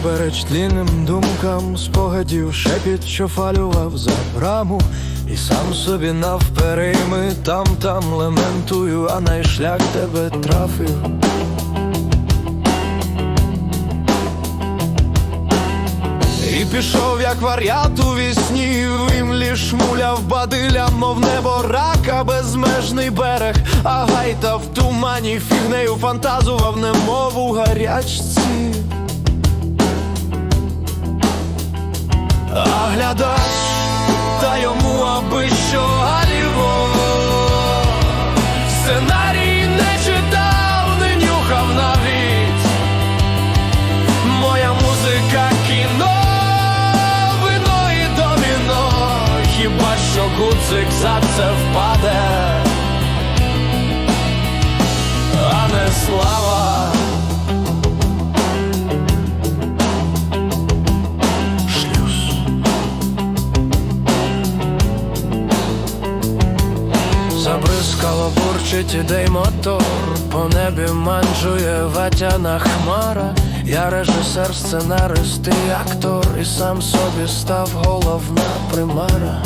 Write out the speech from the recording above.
Всупереч тлінним думкам спогадів шепіт, що фалював за браму, і сам собі навперейми там там лементую, а най шлях тебе трафив. І пішов, як вар'ят у вісні, в імлі шмуляв бадиля, мов небо рака, безмежний берег, а гайта в тумані фігнею фантазував, немов у гарячці. А глядач, Забризкало бурчить ідей мотор, по небі манджує ватяна хмара. Я режисер, сценарист і актор, і сам собі став головна примара.